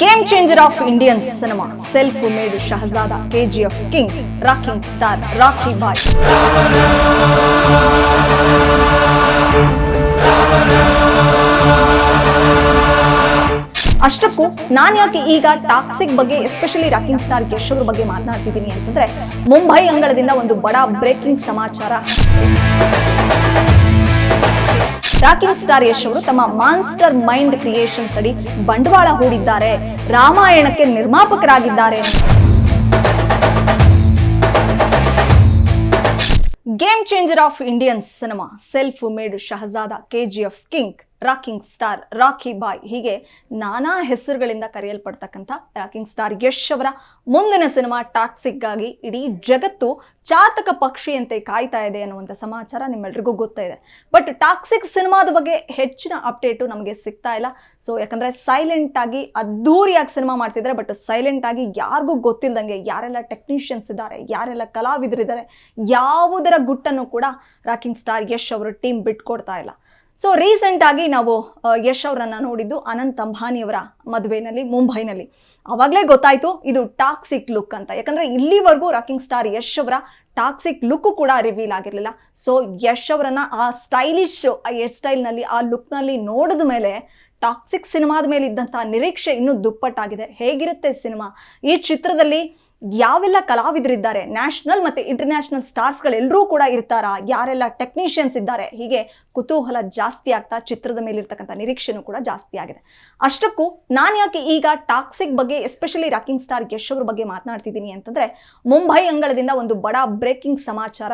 Game changer of Indian cinema self made ಶಹಜಾದ KGF king rocking star Rocky boy ಅಷ್ಟಕ್ಕೂ ನಾನು ಯಾಕೆ ಈಗ toxic ಬಗ್ಗೆ ಎಸ್ಪೆಷಲಿ ರಾಕಿಂಗ್ ಸ್ಟಾರ್ ಯಶ್ ಅವ್ರ ಬಗ್ಗೆ ಮಾತನಾಡ್ತಿದ್ದೀನಿ ಅಂತಂದ್ರೆ ಮುಂಬೈ ಅಂಗಳದಿಂದ ಒಂದು ಬಡ ಬ್ರೇಕಿಂಗ್ ಸಮಾಚಾರ. ರಾಕಿಂಗ್ ಸ್ಟಾರ್ ಯಶ್ ಅವರು ತಮ್ಮ ಮಾನ್ಸ್ಟರ್ ಮೈಂಡ್ ಕ್ರಿಯೇಷನ್ಸ್ ಅಡಿ ಬಂಡವಾಳ ಹೂಡಿದ್ದಾರೆ. ರಾಮಾಯಣಕ್ಕೆ ನಿರ್ಮಾಪಕರಾಗಿದ್ದಾರೆ. Game changer of Indian cinema self made ಶಹಜಾದ KGF king rocking star Rocky boy ಹೀಗೆ ನಾನಾ ಹೆಸರುಗಳಿಂದ ಕರೆಯಲ್ಪಡ್ತಕ್ಕಂಥ ರಾಕಿಂಗ್ ಸ್ಟಾರ್ ಯಶ್ ಅವರ ಮುಂದಿನ ಸಿನಿಮಾ ಟಾಕ್ಸಿಕ್ಗಾಗಿ ಇಡೀ ಜಗತ್ತು ಚಾತಕ ಪಕ್ಷಿಯಂತೆ ಕಾಯ್ತಾ ಇದೆ ಅನ್ನುವಂಥ ಸಮಾಚಾರ ನಿಮ್ಮೆಲ್ರಿಗೂ ಗೊತ್ತಾ ಇದೆ. ಬಟ್ ಟಾಕ್ಸಿಕ್ ಸಿನಿಮಾದ ಬಗ್ಗೆ ಹೆಚ್ಚಿನ ಅಪ್ಡೇಟು ನಮಗೆ ಸಿಗ್ತಾ ಇಲ್ಲ. ಸೊ ಯಾಕಂದರೆ ಸೈಲೆಂಟ್ ಆಗಿ ಅದ್ದೂರಿಯಾಗಿ ಸಿನಿಮಾ ಮಾಡ್ತಿದ್ದಾರೆ. ಬಟ್ ಸೈಲೆಂಟ್ ಆಗಿ ಯಾರಿಗೂ ಗೊತ್ತಿಲ್ಲದಂಗೆ ಯಾರೆಲ್ಲ ಟೆಕ್ನಿಷಿಯನ್ಸ್ ಇದ್ದಾರೆ, ಯಾರೆಲ್ಲ ಕಲಾವಿದರಿದ್ದಾರೆ, ಯಾವುದರ ಗುಟ್ಟನ್ನು ಕೂಡ ರಾಕಿಂಗ್ ಸ್ಟಾರ್ ಯಶ್ ಅವರ ಟೀಮ್ ಬಿಟ್ಕೊಡ್ತಾ ಇಲ್ಲ. ಸೊ ರೀಸೆಂಟ್ ಆಗಿ ನಾವು ಯಶ್ ಅವರನ್ನ ನೋಡಿದ್ದು ಅನಂತ್ ಅಂಬಾನಿಯವರ ಮದುವೆನಲ್ಲಿ, ಮುಂಬೈನಲ್ಲಿ. ಅವಾಗಲೇ ಗೊತ್ತಾಯ್ತು, ಇದು ಟಾಕ್ಸಿಕ್ ಲುಕ್ ಅಂತ. ಯಾಕಂದ್ರೆ ಇಲ್ಲಿವರೆಗೂ ರಾಕಿಂಗ್ ಸ್ಟಾರ್ ಯಶ್ ಅವರ ಟಾಕ್ಸಿಕ್ ಲುಕ್ ಕೂಡ ರಿವೀಲ್ ಆಗಿರಲಿಲ್ಲ. ಸೊ ಯಶ್ ಅವರನ್ನ ಆ ಸ್ಟೈಲಿಶ್ ಹೇರ್ ಸ್ಟೈಲ್ನಲ್ಲಿ ಆ ಲುಕ್ನಲ್ಲಿ ನೋಡಿದ ಮೇಲೆ ಟಾಕ್ಸಿಕ್ ಸಿನಿಮಾದ ಮೇಲೆ ಇದ್ದಂತಹ ನಿರೀಕ್ಷೆ ಇನ್ನೂ ದುಪ್ಪಟ್ಟಾಗಿದೆ. ಹೇಗಿರುತ್ತೆ ಸಿನಿಮಾ? ಈ ಚಿತ್ರದಲ್ಲಿ ಯಾವೆಲ್ಲ ಕಲಾವಿದರಿದ್ದಾರೆ? ನ್ಯಾಷನಲ್ ಮತ್ತೆ ಇಂಟರ್ನ್ಯಾಷನಲ್ ಸ್ಟಾರ್ಸ್ಗಳೆಲ್ಲರೂ ಕೂಡ ಇರ್ತಾರಾ? ಯಾರೆಲ್ಲ ಟೆಕ್ನಿಷಿಯನ್ಸ್ ಇದ್ದಾರೆ? ಹೀಗೆ ಕುತೂಹಲ ಜಾಸ್ತಿ ಆಗ್ತಾ ಚಿತ್ರದ ಮೇಲಿರ್ತಕ್ಕಂಥ ನಿರೀಕ್ಷೆನೂ ಕೂಡ ಜಾಸ್ತಿ ಆಗಿದೆ. ಅಷ್ಟಕ್ಕೂ ನಾನು ಯಾಕೆ ಈಗ ಟಾಕ್ಸಿಕ್ ಬಗ್ಗೆ, ಎಸ್ಪೆಷಲಿ ರಾಕಿಂಗ್ ಸ್ಟಾರ್ ಯಶ್ ಅವ್ರ ಬಗ್ಗೆ ಮಾತನಾಡ್ತಿದ್ದೀನಿ ಅಂತಂದ್ರೆ, ಮುಂಬೈ ಅಂಗಳದಿಂದ ಒಂದು ಬಡ ಬ್ರೇಕಿಂಗ್ ಸಮಾಚಾರ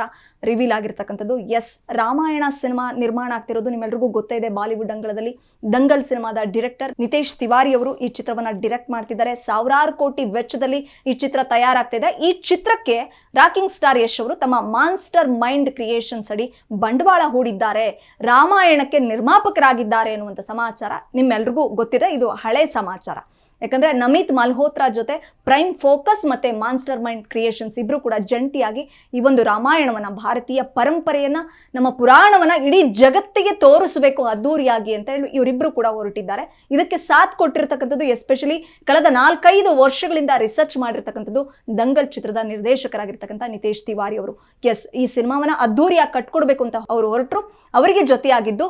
ರಿವೀಲ್ ಆಗಿರ್ತಕ್ಕಂಥದ್ದು. ಎಸ್, ರಾಮಾಯಣ ಸಿನಿಮಾ ನಿರ್ಮಾಣ ಆಗ್ತಿರೋದು ನಿಮ್ಮೆಲ್ರಿಗೂ ಗೊತ್ತೇ ಇದೆ. ಬಾಲಿವುಡ್ ಅಂಗಳದಲ್ಲಿ ದಂಗಲ್ ಸಿನಿಮಾದ ಡಿರೆಕ್ಟರ್ ನಿತೇಶ್ ತಿವಾರಿ ಅವರು ಈ ಚಿತ್ರವನ್ನ ಡಿರೆಕ್ಟ್ ಮಾಡ್ತಿದ್ದಾರೆ. ಸಾವಿರಾರು ಕೋಟಿ ವೆಚ್ಚದಲ್ಲಿ ಈ ಚಿತ್ರ ತಯಾರಾಗ್ತಿದೆ. ಈ ಚಿತ್ರಕ್ಕೆ ರಾಕಿಂಗ್ ಸ್ಟಾರ್ ಯಶ್ ಅವರು ತಮ್ಮ ಮಾನ್ಸ್ಟರ್ ಮೈಂಡ್ ಕ್ರಿಯೇಷನ್ಸ್ ಅಡಿ ಬಂಡವಾಳ ಹೂಡಿದ್ದಾರೆ. ರಾಮಾಯಣಕ್ಕೆ ನಿರ್ಮಾಪಕರಾಗಿದ್ದಾರೆ ಎನ್ನುವಂಥ ಸಮಾಚಾರ ನಿಮ್ಮೆಲ್ರಿಗೂ ಗೊತ್ತಿದೆ. ಇದು ಹಳೆ ಸಮಾಚಾರ. ಯಾಕಂದ್ರೆ ನಮಿತ್ ಮಲ್ಹೋತ್ರಾ ಜೊತೆ ಪ್ರೈಮ್ ಫೋಕಸ್ ಮತ್ತೆ ಮಾನ್ಸ್ಟರ್ ಮೈಂಡ್ ಕ್ರಿಯೇಷನ್ಸ್ ಇಬ್ರು ಕೂಡ ಜಂಟಿಯಾಗಿ ಈ ಒಂದು ರಾಮಾಯಣವನ್ನ, ಭಾರತೀಯ ಪರಂಪರೆಯನ್ನ, ನಮ್ಮ ಪುರಾಣವನ್ನ ಇಡೀ ಜಗತ್ತಿಗೆ ತೋರಿಸಬೇಕು, ಅದ್ದೂರಿಯಾಗಿ ಅಂತ ಹೇಳಿ ಇವರಿಬ್ರು ಕೂಡ ಹೊರಟಿದ್ದಾರೆ. ಇದಕ್ಕೆ ಸಾಥ್ ಕೊಟ್ಟಿರ್ತಕ್ಕಂಥದ್ದು, ಎಸ್ಪೆಷಲಿ ಕಳೆದ ನಾಲ್ಕೈದು ವರ್ಷಗಳಿಂದ ರಿಸರ್ಚ್ ಮಾಡಿರ್ತಕ್ಕಂಥದ್ದು ದಂಗಲ್ ಚಿತ್ರದ ನಿರ್ದೇಶಕರಾಗಿರ್ತಕ್ಕಂಥ ನಿತೇಶ್ ತಿವಾರಿ ಅವರು. ಎಸ್, ಈ ಸಿನಿಮಾವನ್ನ ಅದ್ದೂರಿಯಾಗಿ ಕಟ್ಕೊಡ್ಬೇಕು ಅಂತ ಅವರು ಹೊರಟರು. ಅವರಿಗೆ ಜೊತೆಯಾಗಿದ್ದು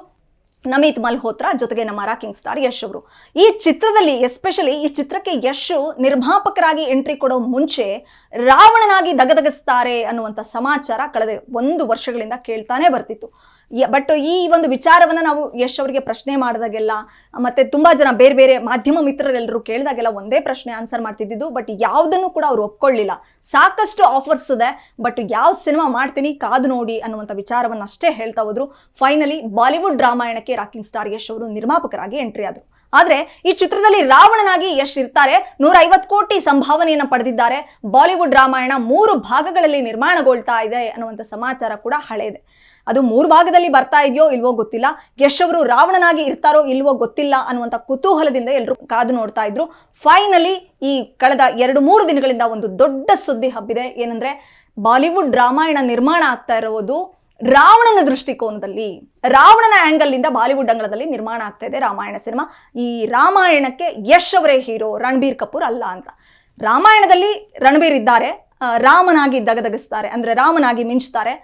ನಮಿತ್ ಮಲ್ಹೋತ್ರಾ ಜೊತೆಗೆ ನಮ್ಮ ರಾಕಿಂಗ್ ಸ್ಟಾರ್ ಯಶ್ ಅವರು. ಈ ಚಿತ್ರದಲ್ಲಿ ಎಸ್ಪೆಷಲಿ ಈ ಚಿತ್ರಕ್ಕೆ ಯಶ್ ನಿರ್ಮಾಪಕರಾಗಿ ಎಂಟ್ರಿ ಕೊಡೋ ಮುಂಚೆ ರಾವಣನಾಗಿ ದಗದಗಿಸ್ತಾರೆ ಅನ್ನುವಂಥ ಸಮಾಚಾರ ಕಳೆದ ಒಂದು ವರ್ಷಗಳಿಂದ ಕೇಳ್ತಾನೆ ಬರ್ತಿತ್ತು. ಬಟ್ ಈ ಒಂದು ವಿಚಾರವನ್ನ ನಾವು ಯಶ್ ಅವರಿಗೆ ಪ್ರಶ್ನೆ ಮಾಡಿದಾಗೆಲ್ಲ, ಮತ್ತೆ ತುಂಬಾ ಜನ ಬೇರೆ ಬೇರೆ ಮಾಧ್ಯಮ ಮಿತ್ರರೆಲ್ಲರೂ ಕೇಳಿದಾಗೆಲ್ಲ ಒಂದೇ ಪ್ರಶ್ನೆ ಆನ್ಸರ್ ಮಾಡ್ತಿದ್ದಿದ್ದು ಬಟ್ ಯಾವುದನ್ನು ಕೂಡ ಅವ್ರು ಒಪ್ಕೊಳ್ಳಿಲ್ಲ. ಸಾಕಷ್ಟು ಆಫರ್ಸ್ ಇದೆ ಬಟ್ ಯಾವ ಸಿನಿಮಾ ಮಾಡ್ತೀನಿ, ಕಾದು ನೋಡಿ ಅನ್ನುವಂಥ ವಿಚಾರವನ್ನ ಅಷ್ಟೇ ಹೇಳ್ತಾ ಹೋದ್ರು. ಫೈನಲಿ ಬಾಲಿವುಡ್ ರಾಮಾಯಣಕ್ಕೆ ರಾಕಿಂಗ್ ಸ್ಟಾರ್ ಯಶ್ ಅವರು ನಿರ್ಮಾಪಕರಾಗಿ ಎಂಟ್ರಿ ಆದ್ರು. ಆದ್ರೆ ಈ ಚಿತ್ರದಲ್ಲಿ ರಾವಣನಾಗಿ ಯಶ್ ಇರ್ತಾರೆ. ನೂರ ಐವತ್ತು ಕೋಟಿ ಸಂಭಾವನೆಯನ್ನ ಪಡೆದಿದ್ದಾರೆ. ಬಾಲಿವುಡ್ ರಾಮಾಯಣ ಮೂರು ಭಾಗಗಳಲ್ಲಿ ನಿರ್ಮಾಣಗೊಳ್ತಾ ಇದೆ ಅನ್ನುವಂಥ ಸಮಾಚಾರ ಕೂಡ ಹಳೆಯದೆ ಅದು ಮೂರು ಭಾಗದಲ್ಲಿ ಬರ್ತಾ ಇದೆಯೋ ಇಲ್ವೋ ಗೊತ್ತಿಲ್ಲ. ಯಶ್ ಅವರು ರಾವಣನಾಗಿ ಇರ್ತಾರೋ ಇಲ್ವೋ ಗೊತ್ತಿಲ್ಲ ಅನ್ನುವಂಥ ಕುತೂಹಲದಿಂದ ಎಲ್ಲರೂ ಕಾದು ನೋಡ್ತಾ ಇದ್ರು. ಫೈನಲಿ ಈ ಕಳೆದ ಎರಡು ಮೂರು ದಿನಗಳಿಂದ ಒಂದು ದೊಡ್ಡ ಸುದ್ದಿ ಹಬ್ಬಿದೆ. ಏನಂದ್ರೆ ಬಾಲಿವುಡ್ ರಾಮಾಯಣ ನಿರ್ಮಾಣ ಆಗ್ತಾ ಇರೋದು ರಾವಣನ ದೃಷ್ಟಿಕೋನದಲ್ಲಿ, ರಾವಣನ ಆಂಗಲ್ ಇಂದ ಬಾಲಿವುಡ್ ಅಂಗಳದಲ್ಲಿ ನಿರ್ಮಾಣ ಆಗ್ತಾ ಇದೆ ರಾಮಾಯಣ ಸಿನಿಮಾ. ಈ ರಾಮಾಯಣಕ್ಕೆ ಯಶ್ ಅವರೇ ಹೀರೋ, ರಣಬೀರ್ ಕಪೂರ್ ಅಲ್ಲ ಅಂತ. ರಾಮಾಯಣದಲ್ಲಿ ರಣಬೀರ್ ಇದ್ದಾರೆ ರಾಮನಾಗಿ ದಗದಗಿಸ್ತಾರೆ ಅಂದ್ರೆ ರಾಮನಾಗಿ ಮಿಂಚ್ತಾರೆ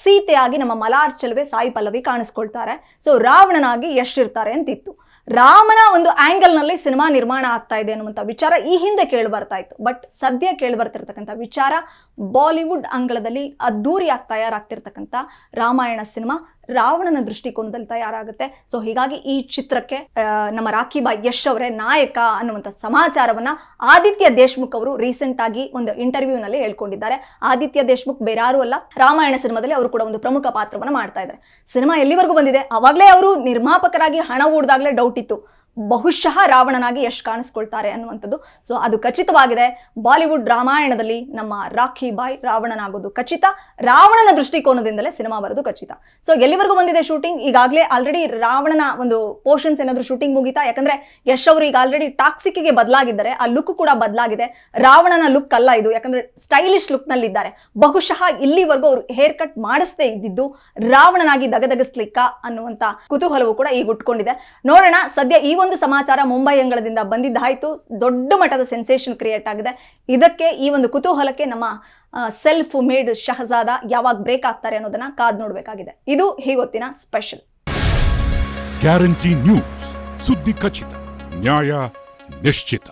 ಸೀತೆಯಾಗಿ ನಮ್ಮ ಮಲಾರ್ ಚೆಲುವೆ ಸಾಯಿ ಪಲ್ಲವಿ ಕಾಣಿಸ್ಕೊಳ್ತಾರೆ. ಸೊ ರಾವಣನಾಗಿ ಯಶ್ ಇರ್ತಾರೆ ಅಂತಿತ್ತು. ರಾಮನ ಒಂದು ಆಂಗಲ್ನಲ್ಲಿ ಸಿನಿಮಾ ನಿರ್ಮಾಣ ಆಗ್ತಾ ಇದೆ ಅನ್ನುವಂಥ ವಿಚಾರ ಈ ಹಿಂದೆ ಕೇಳಿ ಬರ್ತಾ ಇತ್ತು. ಬಟ್ ಸದ್ಯ ಕೇಳಿ ಬರ್ತಿರ್ತಕ್ಕಂಥ ವಿಚಾರ ಬಾಲಿವುಡ್ ಅಂಗಳದಲ್ಲಿ ಅದ್ದೂರಿಯಾಗಿ ತಯಾರಾಗ್ತಿರ್ತಕ್ಕಂಥ ರಾಮಾಯಣ ಸಿನಿಮಾ ರಾವಣನ ದೃಷ್ಟಿಕೋನದಲ್ಲಿ ತಯಾರಾಗುತ್ತೆ. ಸೊ ಹೀಗಾಗಿ ಈ ಚಿತ್ರಕ್ಕೆ ನಮ್ಮ ರಾಖಿ ಬಾಯ್ ಯಶ್ ಅವರೇ ನಾಯಕ ಅನ್ನುವಂತ ಸಮಾಚಾರವನ್ನ ಆದಿತ್ಯ ದೇಶ್ಮುಖ್ ಅವರು ರೀಸೆಂಟ್ ಆಗಿ ಒಂದು ಇಂಟರ್ವ್ಯೂನಲ್ಲಿ ಹೇಳ್ಕೊಂಡಿದ್ದಾರೆ. ಆದಿತ್ಯ ದೇಶ್ಮುಖ್ ಬೇರಾರು ಅಲ್ಲ, ರಾಮಾಯಣ ಸಿನಿಮಾದಲ್ಲಿ ಅವರು ಕೂಡ ಒಂದು ಪ್ರಮುಖ ಪಾತ್ರವನ್ನ ಮಾಡ್ತಾ ಇದ್ದಾರೆ. ಸಿನಿಮಾ ಎಲ್ಲಿವರೆಗೂ ಬಂದಿದೆ? ಅವಾಗಲೇ ಅವರು ನಿರ್ಮಾಪಕರಾಗಿ ಹಣ ಹೂಡ್ದಾಗ್ಲೇ ಡೌಟ್ ಇತ್ತು. ಬಹುಶಃ ರಾವಣನಾಗಿ ಯಶ್ ಕಾಣಿಸ್ಕೊಳ್ತಾರೆ ಅನ್ನುವಂಥದ್ದು. ಸೊ ಅದು ಖಚಿತವಾಗಿದೆ. ಬಾಲಿವುಡ್ ರಾಮಾಯಣದಲ್ಲಿ ನಮ್ಮ ರಾಖಿ ಬಾಯ್ ರಾವಣನಾಗೋದು ಖಚಿತ. ರಾವಣನ ದೃಷ್ಟಿಕೋನದಿಂದಲೇ ಸಿನಿಮಾ ಬರೋದು ಖಚಿತ. ಸೊ ಎಲ್ಲಿವರೆಗೂ ಬಂದಿದೆ ಶೂಟಿಂಗ್ ಈಗಾಗಲೇ ಆಲ್ರೆಡಿ ರಾವಣನ ಒಂದು ಪೋರ್ಷನ್ಸ್ ಏನಾದರೂ ಶೂಟಿಂಗ್ ಮುಗಿತಾ? ಯಾಕಂದ್ರೆ ಯಶ್ ಅವರು ಈಗ ಆಲ್ರೆಡಿ ಟಾಕ್ಸಿಕ್ಗೆ ಬದಲಾಗಿದ್ದಾರೆ. ಆ ಲುಕ್ ಕೂಡ ಬದಲಾಗಿದೆ. ರಾವಣನ ಲುಕ್ ಅಲ್ಲ ಇದು. ಯಾಕಂದ್ರೆ ಸ್ಟೈಲಿಶ್ ಲುಕ್ನಲ್ಲಿ ಇದ್ದಾರೆ ಬಹುಶಃ ಇಲ್ಲಿವರೆಗೂ ಅವರು ಹೇರ್ ಕಟ್ ಮಾಡಿಸದೇ ಇದ್ದಿದ್ದು ರಾವಣನಾಗಿ ದಗದಗಿಸ್ಲಿಕ್ಕ ಅನ್ನುವಂತ ಕುತೂಹಲವು ಕೂಡ ಈಗ ಉಟ್ಕೊಂಡಿದೆ. ನೋಡೋಣ. ಸದ್ಯ ಈ ಒಂದು ಒಂದು ಸಮಾಚಾರ ಮುಂಬೈ ಅಂಗಳದಿಂದ ಬಂದಿದ್ದಾಯಿತು. ದೊಡ್ಡ ಮಟ್ಟದ ಸೆನ್ಸೇಷನ್ ಕ್ರಿಯೇಟ್ ಆಗಿದೆ. ಇದಕ್ಕೆ ಈ ಒಂದು ಕುತೂಹಲಕ್ಕೆ ನಮ್ಮ ಸೆಲ್ಫ್ ಮೇಡ್ ಶಹಜಾದ ಯಾವಾಗ ಬ್ರೇಕ್ ಆಗ್ತಾರೆ ಅನ್ನೋದನ್ನ ಕಾದ್ ನೋಡಬೇಕಾಗಿದೆ. ಇದು ಹೀಗೊತ್ತಿನ ಸ್ಪೆಷಲ್ ಗ್ಯಾರಂಟಿ ನ್ಯೂಸ್ ಸುದ್ದಿ ಖಚಿತ, ನ್ಯಾಯ ನಿಶ್ಚಿತ.